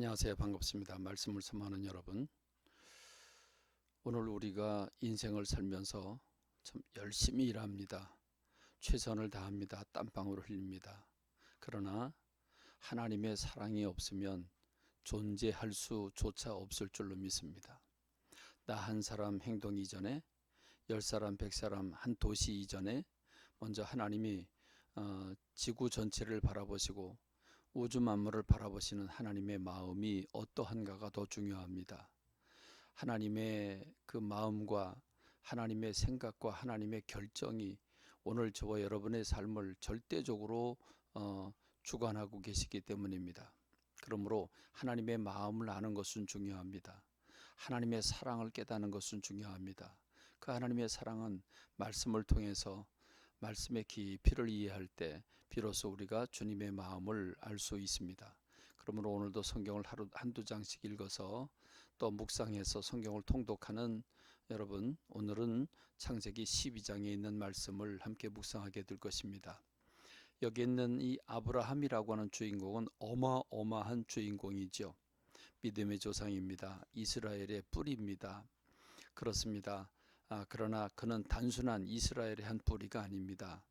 안녕하세요. 반갑습니다. 말씀을 선하는 여러분. 오늘 우리가 인생을 살면서 참 열심히 일합니다. 최선을 다합니다. 땀방울을 흘립니다. 그러나 하나님의 사랑이 없으면 존재할 수조차 없을 줄로 믿습니다. 나 한 사람 행동 이전에 열 사람, 백 사람, 한 도시 이전에 먼저 하나님이 어, 지구 전체를 바라보시고 우주 만물을 바라보시는 하나님의 마음이 어떠한가가 더 중요합니다. 하나님의 그 마음과 하나님의 생각과 하나님의 결정이 오늘 저와 여러분의 삶을 절대적으로 어, 주관하고 계시기 때문입니다. 그러므로 하나님의 마음을 아는 것은 중요합니다. 하나님의 사랑을 깨닫는 것은 중요합니다. 그 하나님의 사랑은 말씀을 통해서 말씀의 깊이를 이해할 때 비로소 우리가 주님의 마음을 알 수 있습니다. 그러므로 오늘도 성경을 하루 한두 장씩 읽어서 또 묵상해서 성경을 통독하는 여러분 오늘은 창세기 12장에 있는 말씀을 함께 묵상하게 될 것입니다. 여기 있는 이 아브라함이라고 하는 주인공은 어마어마한 주인공이죠. 믿음의 조상입니다. 이스라엘의 뿌리입니다. 그렇습니다. 아, 그러나 그는 단순한 이스라엘의 한 뿌리가 아닙니다.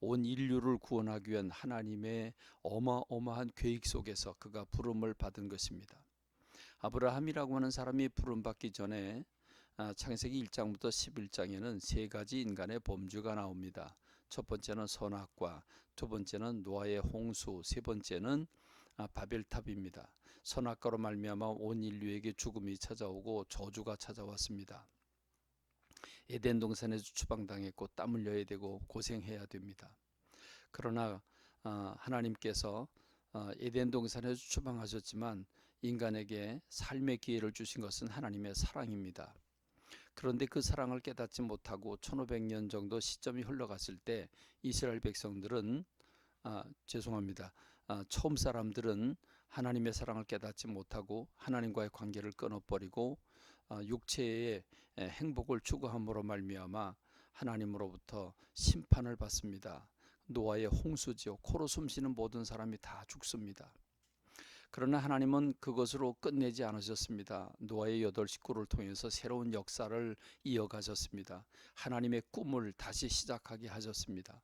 온 인류를 구원하기 위한 하나님의 어마어마한 계획 속에서 그가 부름을 받은 것입니다. 아브라함이라고 하는 사람이 부름 받기 전에 아, 창세기 1장부터 11장에는 세 가지 인간의 범주가 나옵니다. 첫 번째는 선악과, 두 번째는 노아의 홍수, 세 번째는 아, 바벨탑입니다. 선악과로 말미암아 온 인류에게 죽음이 찾아오고 저주가 찾아왔습니다. 에덴 동산에서 추방당했고 땀 흘려야 되고 고생해야 됩니다. 그러나 어, 하나님께서 어, 에덴 동산에서 추방하셨지만 인간에게 삶의 기회를 주신 것은 하나님의 사랑입니다. 그런데 그 사랑을 깨닫지 못하고 1500년 정도 시점이 흘러갔을 때 이스라엘 백성들은 아, 죄송합니다. 아, 처음 사람들은 하나님의 사랑을 깨닫지 못하고 하나님과의 관계를 끊어버리고 아, 육체의 행복을 추구함으로 말미암아 하나님으로부터 심판을 받습니다. 노아의 홍수지요. 코로 숨쉬는 모든 사람이 다 죽습니다. 그러나 하나님은 그것으로 끝내지 않으셨습니다. 노아의 여덟 식구를 통해서 새로운 역사를 이어가셨습니다. 하나님의 꿈을 다시 시작하게 하셨습니다.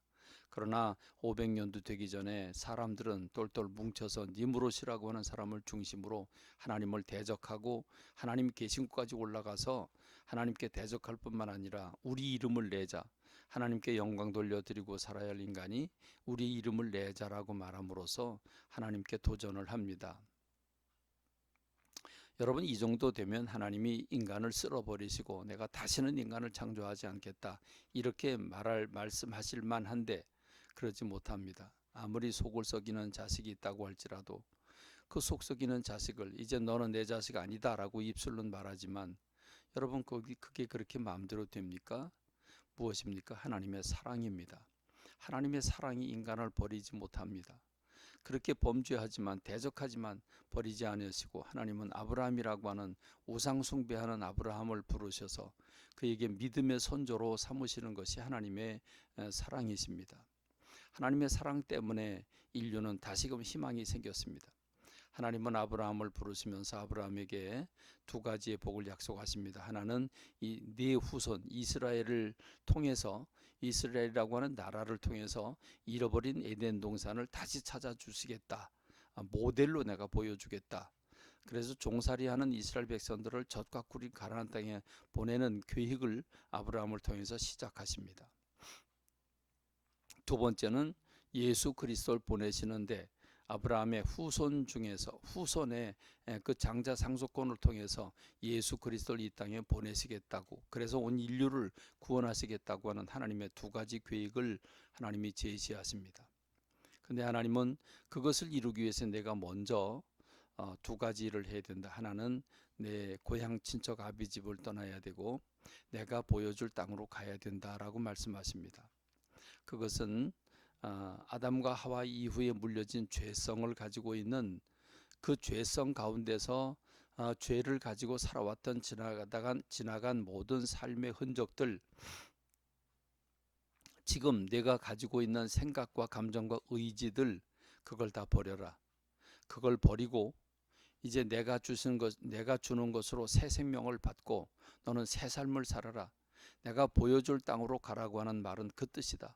그러나 500년도 되기 전에 사람들은 똘똘 뭉쳐서 니무롯이라고 하는 사람을 중심으로 하나님을 대적하고 하나님 계신 곳까지 올라가서 하나님께 대적할 뿐만 아니라 우리 이름을 내자 하나님께 영광 돌려드리고 살아야 할 인간이 우리 이름을 내자라고 말함으로써 하나님께 도전을 합니다. 여러분 이 정도 되면 하나님이 인간을 쓸어버리시고 내가 다시는 인간을 창조하지 않겠다 이렇게 말할 말씀하실 만한데 그러지 못합니다. 아무리 속을 썩이는 자식이 있다고 할지라도 그 속 썩이는 자식을 이제 너는 내 자식 아니다라고 입술로는 말하지만 여러분 그게 그렇게 마음대로 됩니까? 무엇입니까? 하나님의 사랑입니다. 하나님의 사랑이 인간을 버리지 못합니다. 그렇게 범죄하지만 대적하지만 버리지 않으시고 하나님은 아브라함이라고 하는 우상 숭배하는 아브라함을 부르셔서 그에게 믿음의 선조로 삼으시는 것이 하나님의 사랑이십니다. 하나님의 사랑 때문에 인류는 다시금 희망이 생겼습니다. 하나님은 아브라함을 부르시면서 아브라함에게 두 가지의 복을 약속하십니다. 하나는 이 네 후손 이스라엘을 통해서 이스라엘이라고 하는 나라를 통해서 잃어버린 에덴 동산을 다시 찾아 주시겠다. 아, 모델로 내가 보여주겠다. 그래서 종살이하는 이스라엘 백성들을 젖과 꿀이 가난한 땅에 보내는 계획을 아브라함을 통해서 시작하십니다. 두 번째는 예수 그리스도를 보내시는데 아브라함의 후손 중에서 후손의 그 장자 상속권을 통해서 예수 그리스도를 이 땅에 보내시겠다고 그래서 온 인류를 구원하시겠다고 하는 하나님의 두 가지 계획을 하나님이 제시하십니다. 근데 하나님은 그것을 이루기 위해서 내가 먼저 어, 두 가지를 해야 된다. 하나는 내 고향 친척 아비 집을 떠나야 되고 내가 보여줄 땅으로 가야 된다라고 말씀하십니다. 그것은 어, 아담과 하와 이후에 물려진 죄성을 가지고 있는 그 죄성 가운데서 어, 죄를 가지고 살아왔던 지나가다간 지나간 모든 삶의 흔적들 지금 내가 가지고 있는 생각과 감정과 의지들 그걸 다 버려라. 그걸 버리고 이제 내가 주신 것 내가 주는 것으로 새 생명을 받고 너는 새 삶을 살아라. 내가 보여줄 땅으로 가라고 하는 말은 그 뜻이다.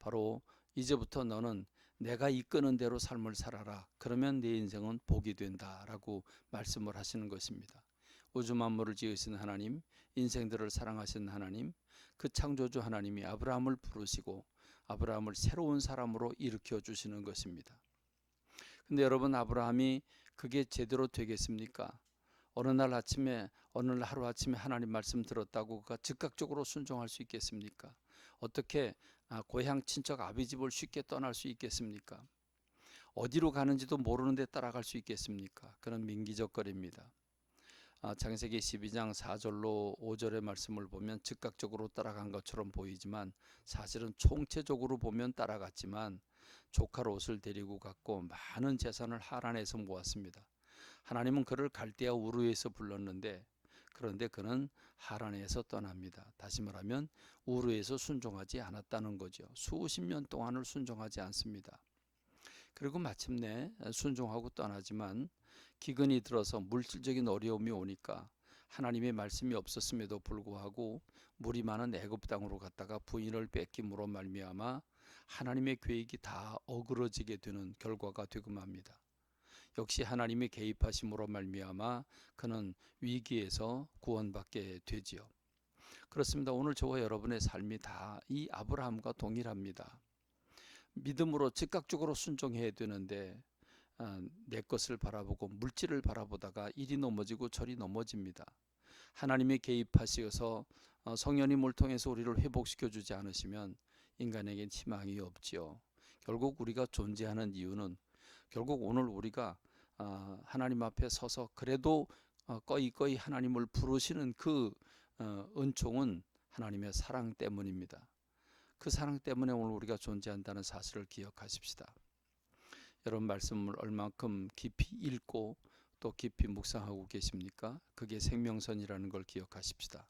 바로 이제부터 너는 내가 이끄는 대로 삶을 살아라. 그러면 내 인생은 복이 된다라고 말씀을 하시는 것입니다. 우주 만물을 지으신 하나님, 인생들을 사랑하신 하나님, 그 창조주 하나님이 아브라함을 부르시고 아브라함을 새로운 사람으로 일으켜 주시는 것입니다. 근데 여러분 아브라함이 그게 제대로 되겠습니까? 어느 날 아침에 어느 날 하루 아침에 하나님 말씀 들었다고 그가 즉각적으로 순종할 수 있겠습니까? 어떻게 아, 고향 친척 아비 집을 쉽게 떠날 수 있겠습니까? 어디로 가는지도 모르는데 따라갈 수 있겠습니까? 그런 민기적거립니다. 아, 창세기 12장 4절로 5절의 말씀을 보면 즉각적으로 따라간 것처럼 보이지만 사실은 총체적으로 보면 따라갔지만 조카 롯을 데리고 갔고 많은 재산을 하란에서 모았습니다. 하나님은 그를 갈대아 우르에서 불렀는데 그런데 그는 하란에서 떠납니다. 다시 말하면 우르에서 순종하지 않았다는 거죠. 수십 년 동안을 순종하지 않습니다. 그리고 마침내 순종하고 떠나지만 기근이 들어서 물질적인 어려움이 오니까 하나님의 말씀이 없었음에도 불구하고 물이 많은 애굽 땅으로 갔다가 부인을 뺏김으로 말미암아 하나님의 계획이 다 어그러지게 되는 결과가 되고 맙니다. 역시 하나님의 개입하심으로 말미암아 그는 위기에서 구원받게 되지요. 그렇습니다. 오늘 저와 여러분의 삶이 다 이 아브라함과 동일합니다. 믿음으로 즉각적으로 순종해야 되는데 아, 내 것을 바라보고 물질을 바라보다가 이리 넘어지고 저리 넘어집니다. 하나님이 개입하시어서 어, 성령님을 통해서 우리를 회복시켜 주지 않으시면 인간에겐 희망이 없지요. 결국 우리가 존재하는 이유는 결국 오늘 우리가 어, 하나님 앞에 서서 그래도 어, 꺼이꺼이 하나님을 부르시는 그 은총은 하나님의 사랑 때문입니다. 그 사랑 때문에 오늘 우리가 존재한다는 사실을 기억하십시다. 여러분 말씀을 얼만큼 깊이 읽고 또 깊이 묵상하고 계십니까? 그게 생명선이라는 걸 기억하십시다.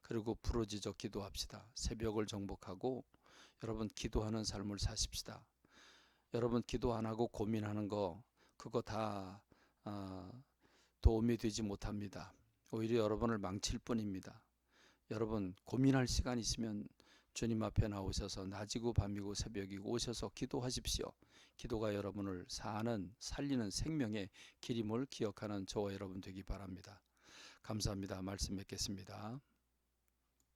그리고 부르짖어 기도합시다. 새벽을 정복하고 여러분 기도하는 삶을 사십시다. 여러분 기도 안 하고 고민하는 거 그거 다 어, 도움이 되지 못합니다. 오히려 여러분을 망칠 뿐입니다. 여러분 고민할 시간 있으면 주님 앞에 나오셔서 낮이고 밤이고 새벽이고 오셔서 기도하십시오. 기도가 여러분을 사는 살리는 생명의 길임을 기억하는 저와 여러분 되기 바랍니다. 감사합니다. 말씀 맺겠습니다.